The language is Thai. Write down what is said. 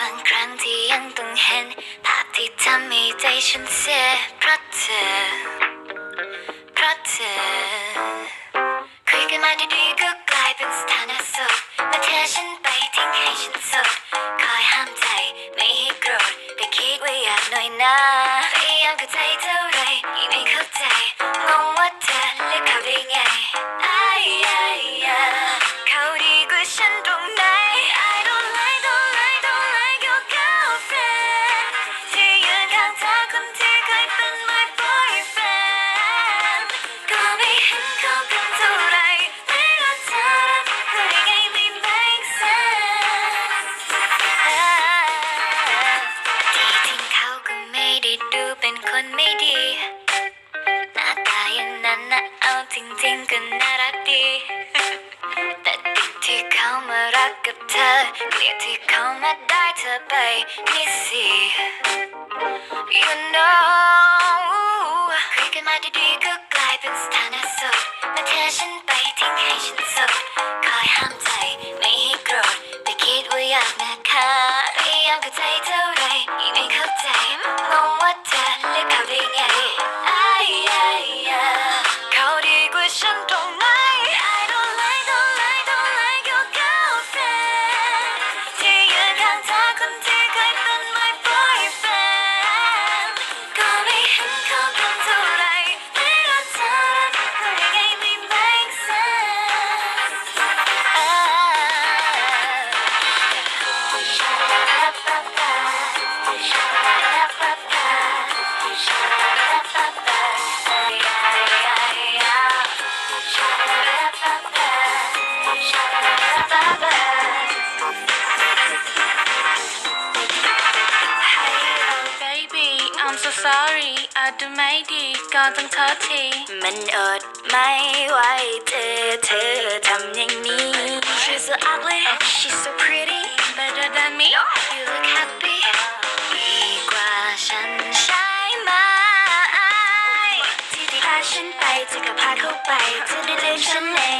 บางครั้งที่ยังต้องเห็น ภาพที่ทำให้ใจฉันเสียเพราะเธอ เพราะเธอ คุยกันมาดีๆก็กลายเป็นสถานะโสดมาเธอฉันไปทิ้งให้ฉันโสดคอยห้ามใจไม่ให้โกรธแต่คิดว่าอยากหน่อยนะ คนไม่ดี หน้าตาอย่างนั้นนะเอาจริงๆก็น่ารักดี แต่ติดที่เขามารักกับเธอเกลียดที่เขามาได้เธอไปนี่สิ You know คุยกันมาดีๆก็กลายเป็นสถานะโสดมาเธอฉันไปทิ้งให้ฉันโสดคอยห้ามใจไม่ให้โกรธแต่คิดว่าอยากนะคะพยายามเข้าใจเท่าไรยังไม่เข้าใจงงว่า sorry อาจจะไม่ดีก็ต้องโทษที มันอดไม่ไหวเจอเธอทำอย่างนี้ She's so ugly She's so pretty better than me You look happy ดีกว่าฉันใช่ไหมที่ที่พาฉันไปเธอก็พาเข้าไปเธอได้ลืมฉันแล้